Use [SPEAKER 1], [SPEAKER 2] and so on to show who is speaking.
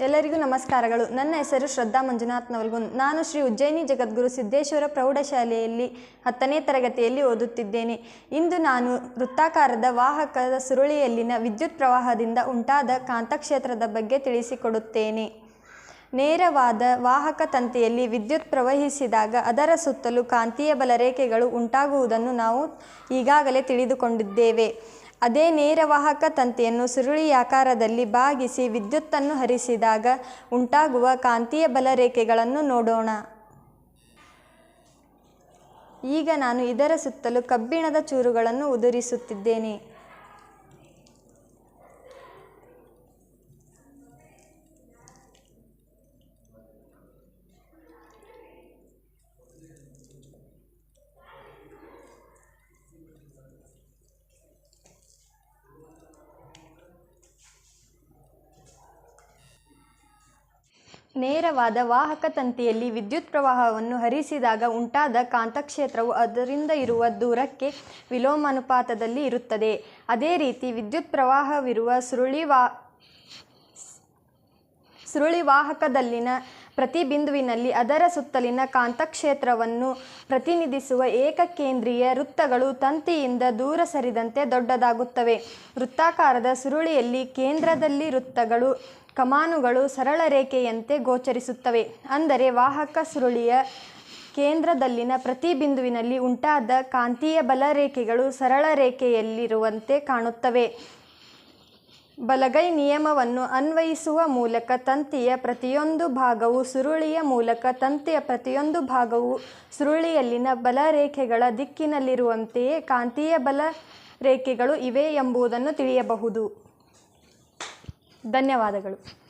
[SPEAKER 1] ಎಲ್ಲರಿಗೂ ನಮಸ್ಕಾರಗಳು. ನನ್ನ ಹೆಸರು ಶ್ರದ್ಧಾ ಮಂಜುನಾಥ್ ನವಲ್ಗುಂದ್ ನಾನು ಶ್ರೀ ಉಜ್ಜಯಿನಿ ಜಗದ್ಗುರು ಸಿದ್ದೇಶ್ವರ ಪ್ರೌಢಶಾಲೆಯಲ್ಲಿ ಹತ್ತನೇ ತರಗತಿಯಲ್ಲಿ ಓದುತ್ತಿದ್ದೇನೆ. ಇಂದು ನಾನು ವೃತ್ತಾಕಾರದ ವಾಹಕದ ಸುರುಳಿಯಲ್ಲಿನ ವಿದ್ಯುತ್ ಪ್ರವಾಹದಿಂದ ಉಂಟಾದ ಕಾಂತಕ್ಷೇತ್ರದ ಬಗ್ಗೆ ತಿಳಿಸಿಕೊಡುತ್ತೇನೆ. ನೇರವಾದ ವಾಹಕ ತಂತಿಯಲ್ಲಿ ವಿದ್ಯುತ್ ಪ್ರವಹಿಸಿದಾಗ ಅದರ ಸುತ್ತಲೂ ಕಾಂತೀಯ ಬಲರೇಖೆಗಳು ಉಂಟಾಗುವುದನ್ನು ನಾವು ಈಗಾಗಲೇ ತಿಳಿದುಕೊಂಡಿದ್ದೇವೆ. ಅದೇ ನೇರವಾಹಕ ತಂತಿಯನ್ನು ಸುರುಳಿಯಾಕಾರದಲ್ಲಿ ಬಾಗಿಸಿ ವಿದ್ಯುತ್ತನ್ನು ಹರಿಸಿದಾಗ ಉಂಟಾಗುವ ಕಾಂತೀಯ ಬಲರೇಖೆಗಳನ್ನು ನೋಡೋಣ. ಈಗ ನಾನು ಇದರ ಸುತ್ತಲೂ ಕಬ್ಬಿಣದ ಚೂರುಗಳನ್ನು ಉದುರಿಸುತ್ತಿದ್ದೇನೆ. ನೇರವಾದ ವಾಹಕ ತಂತಿಯಲ್ಲಿ ವಿದ್ಯುತ್ ಪ್ರವಾಹವನ್ನು ಹರಿಸಿದಾಗ ಉಂಟಾದ ಕಾಂತಕ್ಷೇತ್ರವು ಅದರಿಂದ ಇರುವ ದೂರಕ್ಕೆ ವಿಲೋಮಾನುಪಾತದಲ್ಲಿ ಇರುತ್ತದೆ. ಅದೇ ರೀತಿ ವಿದ್ಯುತ್ ಪ್ರವಾಹವಿರುವ ಸುರುಳಿ ವಾ ಸುರುಳಿ ವಾಹಕದಲ್ಲಿನ ಪ್ರತಿ ಬಿಂದುವಿನಲ್ಲಿ ಅದರ ಸುತ್ತಲಿನ ಕಾಂತಕ್ಷೇತ್ರವನ್ನು ಪ್ರತಿನಿಧಿಸುವ ಏಕಕೇಂದ್ರೀಯ ವೃತ್ತಗಳು ತಂತಿಯಿಂದ ದೂರ ಸರಿದಂತೆ ದೊಡ್ಡದಾಗುತ್ತವೆ. ವೃತ್ತಾಕಾರದ ಸುರುಳಿಯಲ್ಲಿ ಕೇಂದ್ರದಲ್ಲಿ ವೃತ್ತಗಳು, ಕಮಾನುಗಳು ಸರಳ ರೇಖೆಯಂತೆ ಗೋಚರಿಸುತ್ತವೆ. ಅಂದರೆ ವಾಹಕ ಸುರುಳಿಯ ಕೇಂದ್ರದಲ್ಲಿನ ಪ್ರತಿ ಬಿಂದುವಿನಲ್ಲಿ ಉಂಟಾದ ಕಾಂತೀಯ ಬಲ ರೇಖೆಗಳು ಸರಳ ರೇಖೆಯಲ್ಲಿರುವಂತೆ ಕಾಣುತ್ತವೆ. ಬಲಗೈ ನಿಯಮವನ್ನು ಅನ್ವಯಿಸುವ ಮೂಲಕ ತಂತಿಯ ಪ್ರತಿಯೊಂದು ಭಾಗವು ಸುರುಳಿಯ ಮೂಲಕ ತಂತಿಯ ಪ್ರತಿಯೊಂದು ಭಾಗವು ಸುರುಳಿಯಲ್ಲಿನ ಬಲ ರೇಖೆಗಳ ದಿಕ್ಕಿನಲ್ಲಿರುವಂತೆಯೇ ಕಾಂತೀಯ ಬಲ ರೇಖೆಗಳು ಇವೆ ಎಂಬುದನ್ನು ತಿಳಿಯಬಹುದು. ಧನ್ಯವಾದಗಳು.